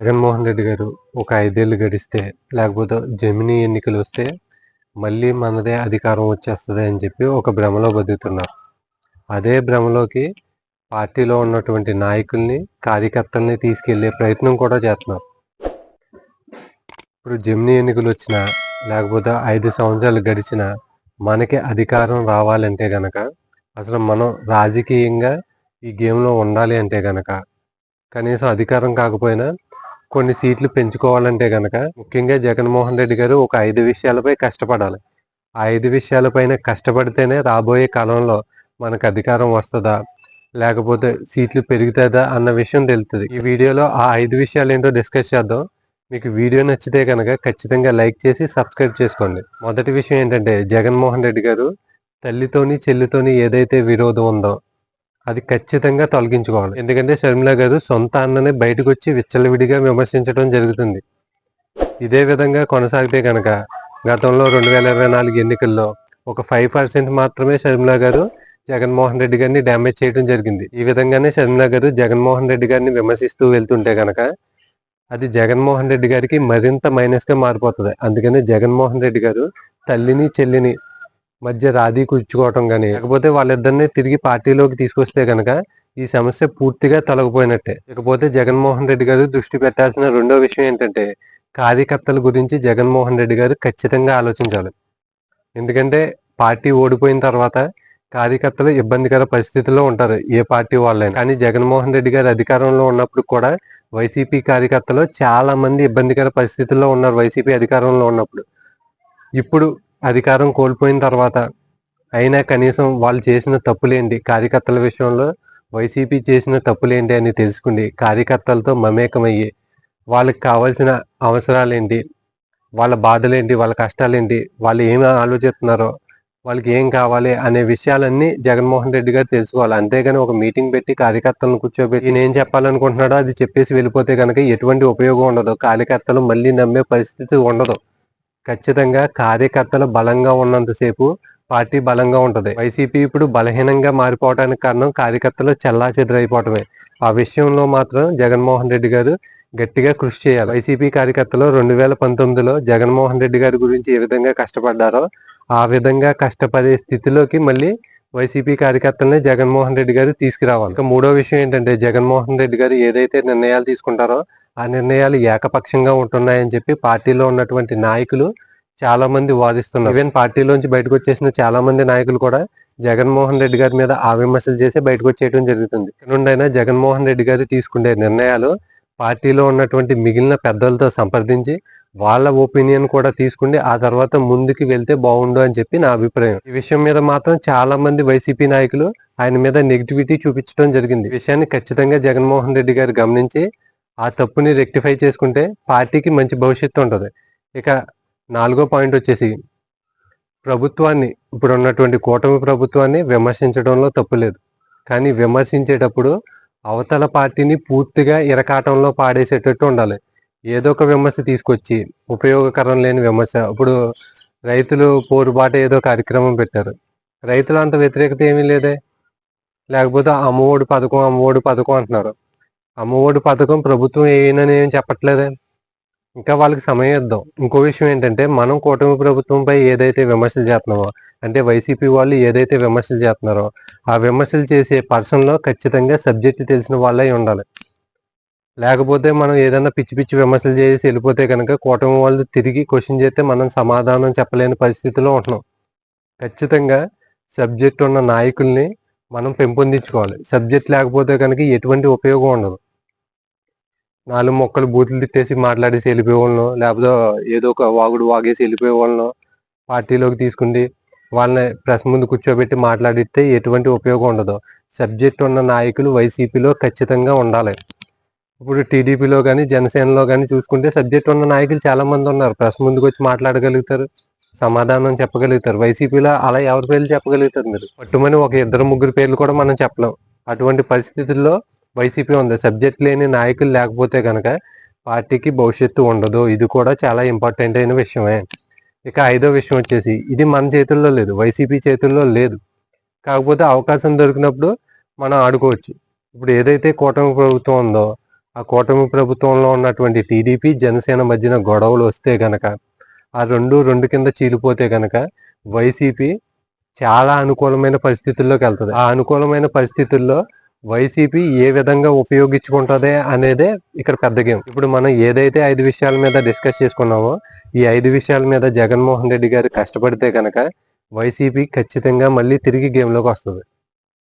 జగన్మోహన్ రెడ్డి గారు ఒక ఐదేళ్ళు గడిస్తే లేకపోతే జమినీ ఎన్నికలు వస్తే మళ్ళీ మనదే అధికారం వచ్చేస్తుంది అని చెప్పి ఒక భ్రమలో బతుకుతున్నారు. అదే భ్రమలోకి పార్టీలో ఉన్నటువంటి నాయకుల్ని కార్యకర్తల్ని తీసుకెళ్ళే ప్రయత్నం కూడా చేస్తున్నారు. ఇప్పుడు జమినీ ఎన్నికలు వచ్చినా లేకపోతే ఐదు సంవత్సరాలు గడిచినా మనకి అధికారం రావాలంటే గనక అసలు మనం రాజకీయంగా ఈ గేమ్లో ఉండాలి అంటే గనక కనీసం అధికారం కాకపోయినా కొన్ని సీట్లు పెంచుకోవాలంటే గనక ముఖ్యంగా జగన్మోహన్ రెడ్డి గారు ఒక ఐదు విషయాలపై కష్టపడాలి. ఆ ఐదు విషయాలపైన కష్టపడితేనే రాబోయే కాలంలో మనకు అధికారం వస్తుందా? లేకపోతే సీట్లు పెరుగుతుందా అన్న విషయం తెలుస్తుంది ఈ వీడియోలో ఆ ఐదు విషయాలు ఏంటో డిస్కస్ చేద్దాం. మీకు వీడియో నచ్చితే కనుక ఖచ్చితంగా లైక్ చేసి సబ్స్క్రైబ్ చేసుకోండి. మొదటి విషయం ఏంటంటే జగన్మోహన్ రెడ్డి గారు తల్లితోని చెల్లితోని ఏదైతే విరోధం ఉందో అది ఖచ్చితంగా తొలగించుకోవాలి. ఎందుకంటే షర్మిల గారు సొంత అన్నని బయటకు వచ్చి విచ్చలవిడిగా విమర్శించడం జరుగుతుంది. ఇదే విధంగా కొనసాగితే కనుక గతంలో రెండు వేల ఇరవై నాలుగు ఎన్నికల్లో ఒక ఫైవ్ పర్సెంట్ మాత్రమే షర్మిల గారు జగన్మోహన్ రెడ్డి గారిని డ్యామేజ్ చేయడం జరిగింది. ఈ విధంగానే షర్మిల గారు జగన్మోహన్ రెడ్డి గారిని విమర్శిస్తూ వెళ్తుంటే కనుక అది జగన్మోహన్ రెడ్డి గారికి మరింత మైనస్గా మారిపోతుంది. అందుకని జగన్మోహన్ రెడ్డి గారు తల్లిని చెల్లిని మధ్య రాధీ కూర్చుకోవటం కానీ లేకపోతే వాళ్ళిద్దరిని తిరిగి పార్టీలోకి తీసుకొస్తే కనుక ఈ సమస్య పూర్తిగా తొలగిపోయినట్టే. ఇకపోతే జగన్మోహన్ రెడ్డి గారు దృష్టి పెట్టాల్సిన రెండో విషయం ఏంటంటే కార్యకర్తల గురించి జగన్మోహన్ రెడ్డి గారు ఖచ్చితంగా ఆలోచించాలి. ఎందుకంటే పార్టీ ఓడిపోయిన తర్వాత కార్యకర్తలు ఇబ్బందికర పరిస్థితుల్లో ఉంటారు ఏ పార్టీ వాళ్ళైనా. కానీ జగన్మోహన్ రెడ్డి గారు అధికారంలో ఉన్నప్పుడు కూడా వైసీపీ కార్యకర్తలు చాలా మంది ఇబ్బందికర పరిస్థితుల్లో ఉన్నారు వైసీపీ అధికారంలో ఉన్నప్పుడు. ఇప్పుడు అధికారం కోల్పోయిన తర్వాత అయినా కనీసం వాళ్ళు చేసిన తప్పులేంటి? కార్యకర్తల విషయంలో వైసీపీ చేసిన తప్పులేంటి అని తెలుసుకుని కార్యకర్తలతో మమేకమయ్యి వాళ్ళకి కావాల్సిన అవసరాలేంటి? వాళ్ళ బాధలేంటి? వాళ్ళ కష్టాలేంటి? వాళ్ళు ఏమి ఆలోచిస్తున్నారో? వాళ్ళకి ఏం కావాలి అనే విషయాలన్నీ జగన్మోహన్ రెడ్డి గారు తెలుసుకోవాలి. అంతేగాని ఒక మీటింగ్ పెట్టి కార్యకర్తలను కూర్చోబెట్టి నేను ఏం చెప్పాలనుకుంటున్నాడో అది చెప్పేసి వెళ్ళిపోతే కనుక ఎటువంటి ఉపయోగం ఉండదు. కార్యకర్తలు మళ్ళీ నమ్మే పరిస్థితి ఉండదు. ఖచ్చితంగా కార్యకర్తలు బలంగా ఉన్నంతసేపు పార్టీ బలంగా ఉంటది. వైసీపీ ఇప్పుడు బలహీనంగా మారిపోవడానికి కారణం కార్యకర్తలు చెల్లాచెదరైపోవటమే. ఆ విషయంలో మాత్రం జగన్మోహన్ రెడ్డి గారు గట్టిగా కృషి చేయాలి. వైసీపీ కార్యకర్తలు రెండు వేల పంతొమ్మిదిలో జగన్మోహన్ రెడ్డి గారి గురించి ఏ విధంగా కష్టపడ్డారో ఆ విధంగా కష్టపడే స్థితిలోకి మళ్ళీ వైసీపీ కార్యకర్తల్ని జగన్మోహన్ రెడ్డి గారు తీసుకురావాలి. ఇంకా మూడో విషయం ఏంటంటే జగన్మోహన్ రెడ్డి గారు ఏదైతే నిర్ణయాలు తీసుకుంటారో ఆ నిర్ణయాలు ఏకపక్షంగా ఉంటున్నాయని చెప్పి పార్టీలో ఉన్నటువంటి నాయకులు చాలా మంది వాదిస్తున్నారు. ఈవెన్ పార్టీలోంచి బయటకు వచ్చేసిన చాలా మంది నాయకులు కూడా జగన్మోహన్ రెడ్డి గారి మీద ఆ విమర్శలు చేసి బయటకు వచ్చేయడం జరుగుతుంది. నుండైనా జగన్మోహన్ రెడ్డి గారు తీసుకునే నిర్ణయాలు పార్టీలో ఉన్నటువంటి మిగిలిన పెద్దలతో సంప్రదించి వాళ్ళ ఒపీనియన్ కూడా తీసుకుని ఆ తర్వాత ముందుకు వెళ్తే బాగుండు అని చెప్పి నా అభిప్రాయం. ఈ విషయం మీద మాత్రం చాలా మంది వైసీపీ నాయకులు ఆయన మీద నెగిటివిటీ చూపించడం జరిగింది. విషయాన్ని ఖచ్చితంగా జగన్మోహన్ రెడ్డి గారు గమనించి ఆ తప్పుని రెక్టిఫై చేసుకుంటే పార్టీకి మంచి భవిష్యత్తు ఉంటుంది. ఇక నాలుగో పాయింట్ వచ్చేసి ప్రభుత్వాన్ని ఇప్పుడు ఉన్నటువంటి కూటమి ప్రభుత్వాన్ని విమర్శించడంలో తప్పు లేదు. కానీ విమర్శించేటప్పుడు అవతల పార్టీని పూర్తిగా ఇరకాటంలో పాడేసేటట్టు ఉండాలి. ఏదో ఒక విమర్శ తీసుకొచ్చి ఉపయోగకరం లేని విమర్శ. ఇప్పుడు రైతులు పోరుబాట ఏదో కార్యక్రమం పెట్టారు. రైతులు అంత వ్యతిరేకత ఏమీ లేదే. లేకపోతే అమ్మఒడి పథకం అమ్మఒడి పథకం అంటున్నారు. అమ్మఒడి పథకం ప్రభుత్వం ఏనని ఏం చెప్పట్లేదే. ఇంకా వాళ్ళకి సమయం ఇద్దాం. ఇంకో విషయం ఏంటంటే మనం కూటమి ప్రభుత్వంపై ఏదైతే విమర్శలు చేస్తున్నామో అంటే వైసీపీ వాళ్ళు ఏదైతే విమర్శలు చేస్తున్నారో ఆ విమర్శలు చేసే పర్సన్లో ఖచ్చితంగా సబ్జెక్టు తెలిసిన వాళ్ళే ఉండాలి. లేకపోతే మనం ఏదైనా పిచ్చి పిచ్చి విమర్శలు చేసి వెళ్ళిపోతే కనుక కూటమి వాళ్ళు తిరిగి క్వశ్చన్ చేస్తే మనం సమాధానం చెప్పలేని పరిస్థితిలో ఉంటున్నాం. ఖచ్చితంగా సబ్జెక్ట్ ఉన్న నాయకుల్ని మనం పెంపొందించుకోవాలి. సబ్జెక్ట్ లేకపోతే కనుక ఎటువంటి ఉపయోగం ఉండదు. నాలుగు మొక్కలు బూతులు తిట్టేసి మాట్లాడేసి వెళ్ళిపోయేవాళ్ళను లేకపోతే ఏదో ఒక వాగుడు వాగేసి వెళ్ళిపోయేవాళ్ళను పార్టీలోకి తీసుకుండి వాళ్ళని ప్రెస్ ముందు కూర్చోబెట్టి మాట్లాడితే ఎటువంటి ఉపయోగం ఉండదు. సబ్జెక్ట్ ఉన్న నాయకులు వైసీపీలో ఖచ్చితంగా ఉండాలి. ఇప్పుడు టీడీపీలో కానీ జనసేనలో కానీ చూసుకుంటే సబ్జెక్ట్ ఉన్న నాయకులు చాలామంది ఉన్నారు. ప్రెస్ ముందుకు వచ్చి మాట్లాడగలుగుతారు సమాధానం చెప్పగలుగుతారు. వైసీపీలో అలా ఎవరి పేర్లు చెప్పగలుగుతారు మీరు? పట్టుమని ఒక ఇద్దరు ముగ్గురు పేర్లు కూడా మనం చెప్పలేం. అటువంటి పరిస్థితుల్లో వైసీపీ ఉంది. సబ్జెక్ట్ లేని నాయకులు లేకపోతే కనుక పార్టీకి భవిష్యత్తు ఉండదు. ఇది కూడా చాలా ఇంపార్టెంట్ అయిన విషయమే. ఇక ఐదో విషయం వచ్చేసి ఇది మన చేతుల్లో లేదు. వైసీపీ చేతుల్లో లేదు. కాకపోతే అవకాశం దొరికినప్పుడు మనం ఆడుకోవచ్చు. ఇప్పుడు ఏదైతే కూటమి ప్రభుత్వం ఉందో ఆ కూటమి ప్రభుత్వంలో ఉన్నటువంటి టీడీపీ జనసేన మధ్యన గొడవలు వస్తే గనక ఆ రెండు రెండు కింద చీలిపోతే గనక వైసీపీ చాలా అనుకూలమైన పరిస్థితుల్లోకి వెళ్తుంది. ఆ అనుకూలమైన పరిస్థితుల్లో వైసీపీ ఏ విధంగా ఉపయోగించుకుంటుంది అనేదే ఇక్కడ పెద్ద గేమ్. ఇప్పుడు మనం ఏదైతే ఐదు విషయాల మీద డిస్కస్ చేసుకున్నామో ఈ ఐదు విషయాల మీద జగన్మోహన్ రెడ్డి గారు కష్టపడితే కనుక వైసీపీ ఖచ్చితంగా మళ్ళీ తిరిగి గేమ్లోకి వస్తుంది.